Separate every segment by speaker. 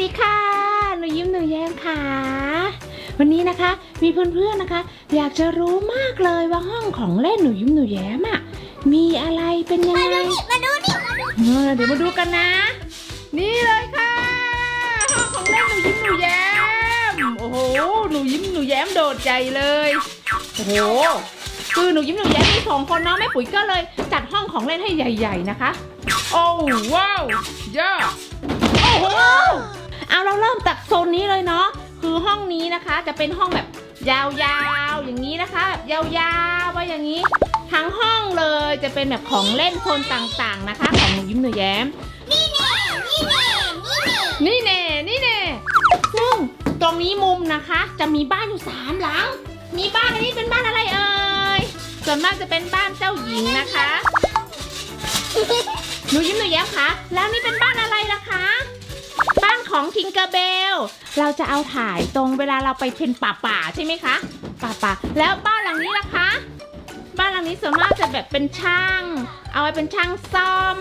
Speaker 1: ดีค่ะ หนูยิ้มหนูแย้มค่ะ วันนี้นะคะ มีเพื่อนๆนะคะ อยากจะรู้มากเลยว่าห้องของเล่นหนูยิ้มหนูแย้มอะมีอะไรเป็นยังไง
Speaker 2: มาดูนี่ มาดู
Speaker 1: เออเดี๋ยวมาดูกันนะ นี่เลยค่ะ ห้องของเล่นหนูยิ้มหนูแย้ม โอ้โห หนูยิ้มหนูแย้มโดดใจเลย โอ้โห คือหนูยิ้มหนูแย้มมีสองคนเนาะแม่ปุ๋ยก็เลยจัดห้องของเล่นให้ใหญ่ ๆ นะคะ โอ้ว้าวย่าโอ้โห เอาเราเริ่มจากโซนนี้เลยเนาะคือห้องนี้นะคะ จะเป็นห้องแบบยาวๆอย่างนี้นะคะแบบยาวๆว่าอย่างนี้ ทั้งห้องเลยจะเป็นแบบของเล่นโซนต่างๆนะคะ ของหนูยิ้มหนูแย้ม
Speaker 2: นี่แน่นี่แน่นี่แน่
Speaker 1: นี่แน่นี่แน่ซึ่งตรงนี้มุมนะคะ จะมีบ้านอยู่สามหลัง มีบ้านอันนี้เป็นบ้านอะไรเอ่ยส่วนมากจะเป็นบ้านเจ้าหญิงนะคะหนูยิ้มหนูแย้มคะแล้วนี่เป็นบ้านอะไรล่ะคะ ของทิงเกอร์เบล เราจะเอาถ่ายตรงเวลาเราไปเป็นป่าป่าใช่ไหมคะ ป่าป่าแล้วบ้านหลังนี้ล่ะคะ บ้านหลังนี้ส่วนมากจะแบบเป็นช่าง เอาไว้เป็นช่างซ่อม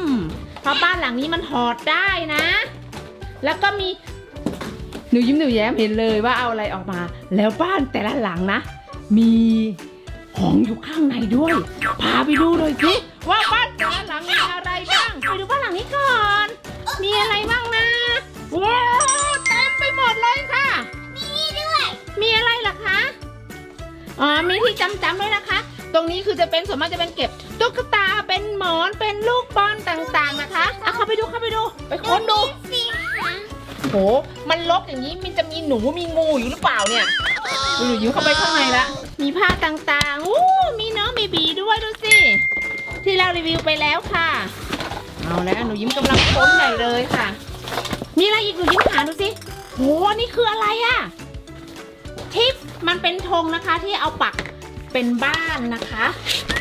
Speaker 1: เพราะบ้านหลังนี้มันถอดได้นะ แล้วก็มีหนูยิ้มหนูแย้มเห็นเลยว่าเอาอะไรออกมา แล้วบ้านแต่ละหลังนะ มีของอยู่ข้างในด้วย พาไปดูหน่อยสิว่าบ้านแต่ละหลังมีอะไรบ้าง ไปดูบ้านหลังนี้ก่อน มีอะไรบ้างนะ ว้าวเต็มไปหมดเลยค่ะ
Speaker 2: นี่ด้วย
Speaker 1: มีอะไรล่ะคะ อ๋อ มีที่จำจำๆด้วยนะคะ ตรงนี้คือจะเป็นส่วนมากจะเป็นเก็บตุ๊กตา เป็นหมอน เป็นลูกบอลต่างๆนะคะอะเข้าไปดูเข้าไปดู ไปค้นดู
Speaker 2: สิคะ
Speaker 1: โห มันลกอย่างนี้มันจะมีหนูมีงูอยู่หรือเปล่าเนี่ยดูหนูยิ้มเข้าไปข้างในละ มีผ้าต่างๆอู้มีน้องเบบีด้วยดูสิ ที่เรารีวิวไปแล้วค่ะ เอาแล้วหนูยิ้มกำลังค้นใหญ่เลยค่ะ มีอะไรอีกหนูยิ้มหาดูสิโหนี่คืออะไรอะทิปมันเป็นธงนะคะที่เอาปักเป็นบ้านนะคะ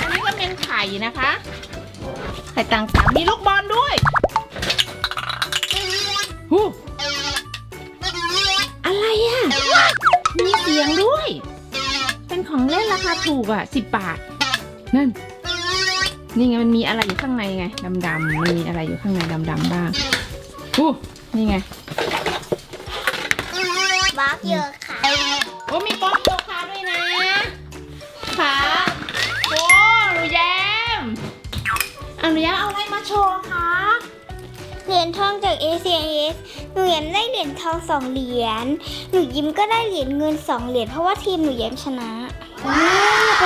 Speaker 1: อันนี้ก็เป็นไข่นะคะไข่ต่างๆมีลูกบอลด้วยหูอะไรอะมีเสียงด้วย เป็นของเล่นราคาถูกอะสิบบาท นั่น นี่ไงมันมีอะไรอยู่ข้างในไงดำๆมีอะไรอยู่ข้างในดำๆบ้างอู้ นี่ไง
Speaker 2: บล็อกเยอะค่ะ
Speaker 1: โอ้มีบล็อกโยคะด้วยนะค่ะโอ้หนูแย้มเอาหนูแย้มเอาอะไรมาโชว์คะ
Speaker 2: เหรียญทองจาก ACS หนูยิ้มได้เหรียญทองสองเหรียญ หนูยิ้มก็ได้เหรียญเงินสองเหรียญเพราะว่าทีมหนูยิ้มชนะ
Speaker 1: ว้าว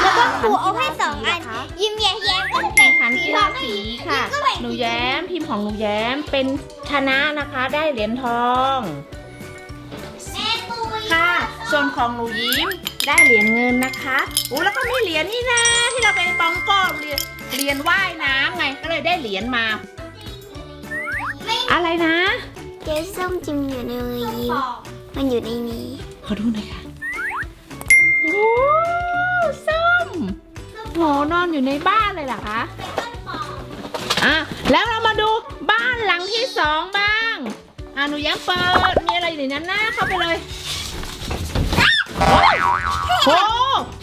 Speaker 2: แล้วก็ครูเอาให้สองอัน ยิ้มแย้มๆก็แบ่
Speaker 1: แข่
Speaker 2: ง
Speaker 1: งขันกีฬาสีค่ะ
Speaker 2: ก็แบ่ง
Speaker 1: หนูแย้มทีมของหนูแย้มเป็นชนะนะคะได้เหรียญทอง
Speaker 2: แม่ปุย
Speaker 1: ค่ะ ส่วนของหนูยิ้มได้เหรียญเงินนะคะอู้แล้วก็มีเหรียญนี่นะที่เราเป็นปองก้อนเหรียญเหรียญว่ายน้ำไงก็เลยได้เหรียญมา อะไรนะ
Speaker 2: เจ๊ส้มจิมอยู่ในมือยิ้มมันอยู่ในนี้
Speaker 1: ขอดูหน่อยค่ะ โอ้ส้มโหนอนอยู่ในบ้านเลยเหรอคะอะแล้วเรามาดูบ้านหลังที่สองบ้างอะหนูยังเปิดมีอะไรอยู่ในนั้นนะเข้าไปเลยโอ้โห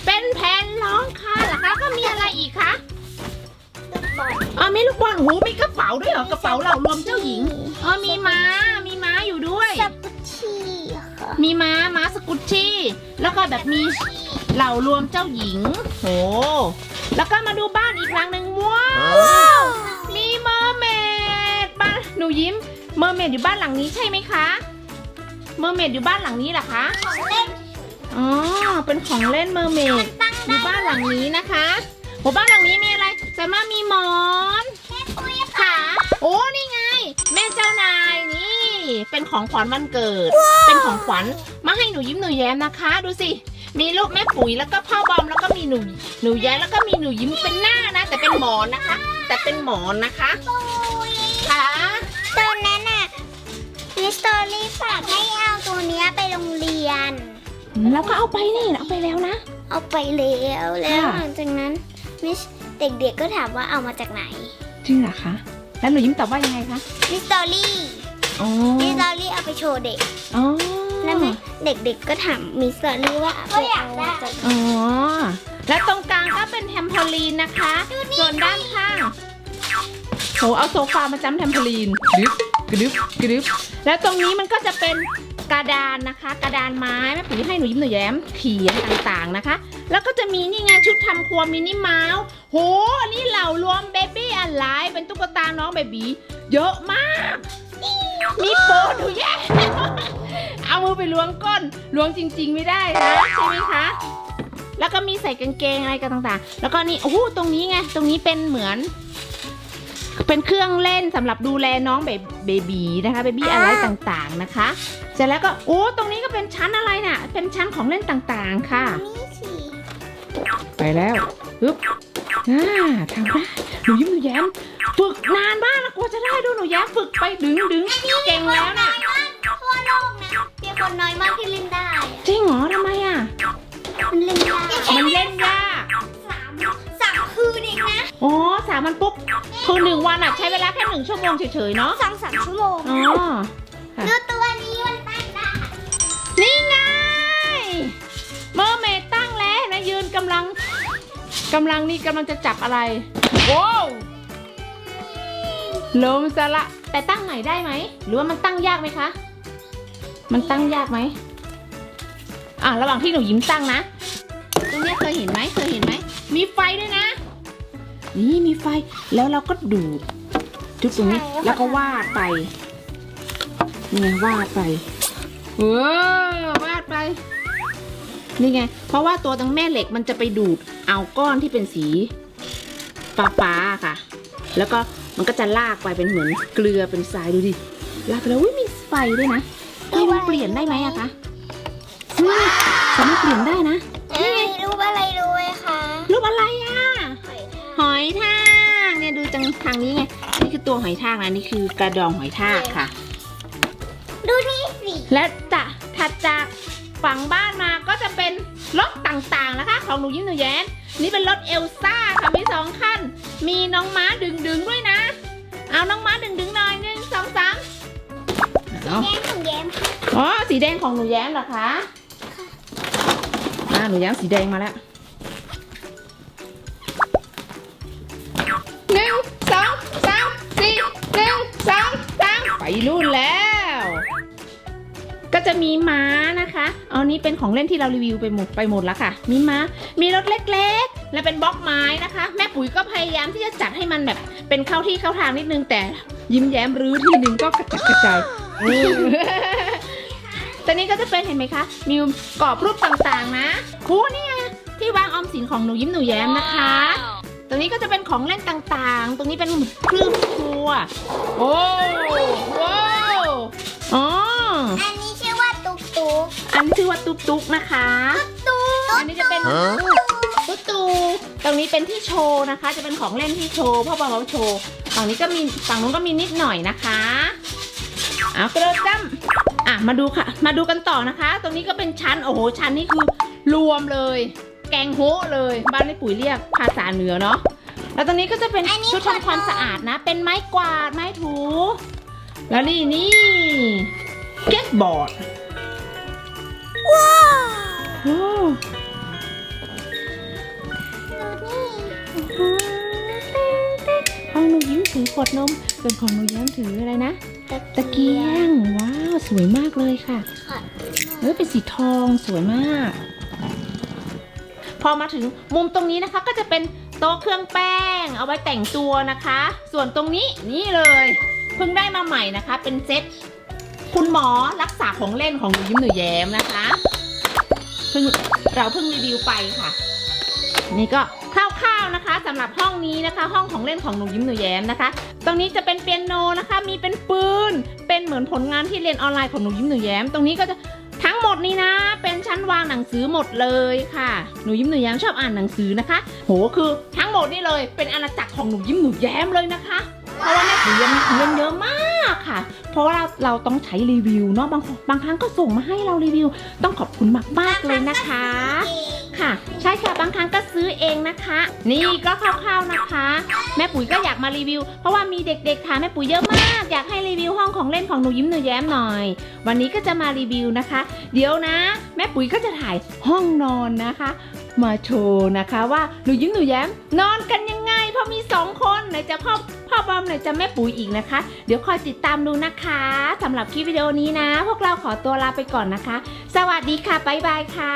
Speaker 1: เป็นแผ่นร้องคาเหรอคะก็มีอะไรอีกคะอ๋อมีลูกบอลหูมีกระเป๋าด้วยเหรอกระเป๋าเหล่ารวมเจ้าหญิงอ๋อมีม้ามีม้าอยู่ด้วย
Speaker 2: สับปุชีค่ะ
Speaker 1: มีม้าม้าสกุชชี่ แล้วก็แบบมีเหล่ารวมเจ้าหญิง โห แล้วก็มาดูบ้านอีกหลังหนึ่งว้าวมีเมอร์เมดบ้านหนูยิ้มเมอร์เมดอยู่บ้านหลังนี้ใช่ไหมคะ เมอร์เมดอยู่บ้านหลังนี้เหรอคะ
Speaker 2: ของเล่น
Speaker 1: อ๋อเป็นของเล่นเมอร์เมด
Speaker 2: ตั้ง
Speaker 1: อ
Speaker 2: ได้
Speaker 1: ยู่บ้านหลังนี้นะคะโอ้บ้านหลังนี้มีอะไรสามารถมีหมอน
Speaker 2: แม่ปุย
Speaker 1: ค่ะโอ้นี่ไง แม่เจ้านายนี่ เป็นของขวัญวันเกิด เป็นของขวัญมาให้หนูยิ้มหนูแย้มนะคะ ดูสิ มีรูปแม่ปุ๋ยแล้วก็พ่อบอมแล้วก็มีหนูหนูแย้มแล้วก็มีหนูยิ้มเป็นหน้านะ แต่เป็นหมอนนะคะ แต่เป็นหมอนนะคะ
Speaker 2: ปุย
Speaker 1: ค่ะ
Speaker 2: ตอนนั้นน่ะมิสตอรี่ฝากให้เอาตัวเนี้ยไปโรงเรียน
Speaker 1: แล้วก็เอาไปนี่เอาไปแล้วนะ
Speaker 2: เอาไปแล้วแล้ว
Speaker 1: ค่ะ
Speaker 2: หลังจากนั้นมิสเด็กๆก็ถามว่าเอามาจากไหน
Speaker 1: จริงเหรอคะ แล้วหนูยิ้มตอบว่ายังไงคะ
Speaker 2: มิสตอรี่
Speaker 1: อ๋อ
Speaker 2: มิสตอรี่เอาไปโชว์เด็ก
Speaker 1: อ๋อ
Speaker 2: แล้วแม่เด็กๆก็ถามมิสตอรี่ว่าเอาไปเอามาจากไหน
Speaker 1: อ๋อ และตรงกลางก็เป็นแทมโพลีนนะคะ ส่วนด้านข้างโหเอาโซฟามาจำแทมโพลีนหรือกระดึบกระดึบแล้วตรงนี้มันก็จะเป็นกระดานนะคะ กระดานไม้แม่ปุ๋ยให้หนูยิ้มหนูแย้มเขียนต่างๆนะคะ แล้วก็จะมีนี่ไงชุดทำครัวมินิเมาส์โหอันนี้เหล่ารวมเบบี้อะไรเป็นตุ๊กตาน้องเบบีเยอะมาก มีโปหนูแย้เอามือไปล้วงก้นล้วงจริง ๆ ไม่ได้นะใช่ไหมคะ แล้วก็มีใส่กางเกงอะไรกันต่างๆ แล้วก็นี่โอ้โหตรงนี้ไงตรงนี้เป็นเหมือน เป็นเครื่องเล่นสำหรับดูแลน้องเบเบบีนะคะเบบี้อะไรต่างๆนะคะ เสร็จแล้วก็โอ้ตรงนี้ก็เป็นชั้นอะไรน่ะ เป็นชั้นของเล่นต่างๆค่ะ
Speaker 2: นี่สิ
Speaker 1: ไปแล้วปึ๊บอ่าทำได้หนูยิ้มหนูแย้ม ฝึกนานมากนะกว่าจะได้ดูหนูแย้มฝึกไปดึงดึงเก่งแล้วน่ะ
Speaker 2: น้อยมากทั่วโลกนะมีคนน้อยมากที่เล่นได้อะ
Speaker 1: จริงเหรอทำไมอะ
Speaker 2: มันเล่นยาก
Speaker 1: มันเล่นยาก
Speaker 2: สามสามคืนเองนะ
Speaker 1: อ๋อสามวันปุ๊บคือหนึ่งวันอะใช้เวลาแค่หนึ่งชั่วโมงเฉยๆเนาะ
Speaker 2: สองสามชั่วโมง
Speaker 1: อ๋อ
Speaker 2: ดูตัวนี้มันตั้งได้
Speaker 1: นี่ไงเมอร์เมดตั้งแล้วนะยืนกำลังกำลังนี่กำลังจะจับอะไรโว้ว ลมสละแต่ตั้งใหม่ได้ไหม หรือว่ามันตั้งยากไหมคะ มันตั้งยากไหมอะระหว่างที่หนูยิ้มตั้งนะตรงเนี้ยเคยเห็นไหมเคยเห็นไหม มีไฟด้วยนะ นี่มีไฟแล้วเราก็ดูดจุดตรงนี้แล้วก็วาดไปนี่ไงวาดไปเออวาดไป นี่ไง เพราะว่าตัวตังแม่เหล็กมันจะไปดูดเอาก้อนที่เป็นสีฟ้าฟ้าๆค่ะ แล้วก็ มันก็จะลากไปเป็นเหมือนเกลือเป็นทรายดูดิ ลากไปแล้วอุ้ยมีไฟด้วยนะไฟมันเปลี่ยนได้ไหมอะคะเฮ้ยสามารถเปลี่ยนได้นะ
Speaker 2: นี่ไงรูปอะไรรู้ไหมคะ
Speaker 1: รูปอะไรอะ
Speaker 2: หอยทาก
Speaker 1: หอยทากเนี่ยดูจังทางนี้ไง นี่คือตัวหอยทากนะนี่คือกระดองหอยทากค่ะ
Speaker 2: ดูนี่สิ
Speaker 1: และจะถัดจากฝั่งบ้านมาก็จะเป็นรถต่างๆนะคะ ของหนูยิ้มหนูแย้มนี่เป็นรถเอลซ่าค่ะมีสองคันมีน้องม้าดึงๆด้วยนะ เอาน้องม้าดึงๆหน่อยหนึ่งสองสามเอา
Speaker 2: แย้มของแย้มค่ะ
Speaker 1: อ๋อสีแดงของหนูแย้มเหรอคะอ่าหนูแย้มสีแดงมาแล้วหนึ่งสองสามสี่หนึ่งสองสามไปรุ่นแล้ว ก็จะมีม้านะคะ เอานี้เป็นของเล่นที่เรารีวิวไปหมดไปหมดแล้วค่ะ มีม้า มีรถเล็กๆ และเป็นบล็อกไม้นะคะ แม่ปุ๋ยก็พยายามที่จะจัดให้มันแบบ เป็นเข้าที่เข้าทางนิดนึงแต่ยิ้มแย้มรื้อทีนึงก็กระจัดกระจายอืมตอนนี้ก็จะเป็นเห็นไหมคะ มีกรอบรูปต่างๆนะโอ้นี่ไงที่วางออมสินของหนูยิ้มหนูแย้มนะคะ ตรงนี้ก็จะเป็นของเล่นต่างๆ ตรงนี้เป็นเครื่องครัว โอ้ว้าวอ๋อ
Speaker 2: อันนี้ชื่อว่าตุ๊กตุ๊ก
Speaker 1: อันนี้ชื่อว่าตุ๊กตุ๊กนะคะ
Speaker 2: ตุ๊ก
Speaker 1: อันนี้จะเป็น ตุ๊กตูตรงนี้เป็นที่โชว์นะคะ จะเป็นของเล่นที่โชว์พ่อบอลเขาโชว์ฝั่งนี้ก็มีฝั่งนู้นก็มีนิดหน่อยนะคะเอากระโดดจ้ำอะมาดูค่ะ มาดูกันต่อนะคะ ตรงนี้ก็เป็นชั้นโอ้โหชั้นนี่คือรวมเลย แกงโฮะเลยบ้านในปุ๋ยเรียกภาษาเหนือเนาะแล้วตรงนี้ก็จะเป็นชุดทำความสะอาดนะ เป็นไม้กวาดไม้ถู แล้วนี่นี่เก็ตบอร์ด ถือขวดนม ส่วนของหนูแย้มถืออะไรนะ ตะเกียง ว้าว สวยมากเลยค่ะเฮ้ยเป็นสีทองสวยมาก พอมาถึงมุมตรงนี้นะคะ ก็จะเป็นโต๊ะเครื่องแป้ง เอาไว้แต่งตัวนะคะ ส่วนตรงนี้นี่เลยเพิ่งได้มาใหม่นะคะ เป็นเซ็ตคุณหมอรักษาของเล่นของหนูยิ้มหนูแย้มนะคะเพิ่งเราเพิ่งรีวิวไปค่ะ นี่ก็คร่าวๆนะคะสำหรับห้องนี้นะคะ ห้องของเล่นของหนูยิ้มหนูแย้มนะคะ ตรงนี้จะเป็นเปียโนนะคะ มีเป็นปืน เป็นเหมือนผลงานที่เรียนออนไลน์ของหนูยิ้มหนูแย้ม ตรงนี้ก็จะทั้งหมดนี้นะ เป็นชั้นวางหนังสือหมดเลยค่ะ หนูยิ้มหนูแย้มชอบอ่านหนังสือนะคะ โหคือทั้งหมดนี่เลยเป็นอาณาจักรของหนูยิ้มหนูแย้มเลยนะคะ เพราะว่าแม่ปุ๋ยยังมีของเล่นเยอะมากค่ะ เพราะว่าเราเราต้องใช้รีวิวเนาะบางบางครั้งก็ส่งมาให้เรารีวิว ต้องขอบคุณมากๆเลยนะคะ ค่ะ ใช่ค่ะบางครั้งก็ซื้อเองนะคะ นี่ก็คร่าวๆนะคะ แม่ปุ๋ยก็อยากมารีวิว เพราะว่ามีเด็กๆถามแม่ปุ๋ยเยอะมาก อยากให้รีวิวห้องของเล่นของหนูยิ้มหนูแย้มหน่อย วันนี้ก็จะมารีวิวนะคะ เดี๋ยวนะ แม่ปุ๋ยก็จะถ่ายห้องนอนนะคะ มาโชว์นะคะว่าหนูยิ้มหนูแย้มนอนกันยังไง พอมีสองคนไหนจะพ่อพ่อบอมไหนจะแม่ปุ๋ยอีกนะคะ เดี๋ยวคอยติดตามดูนะคะสำหรับคลิปวิดีโอนี้นะ พวกเราขอตัวลาไปก่อนนะคะ สวัสดีค่ะบ๊ายบายค่ะ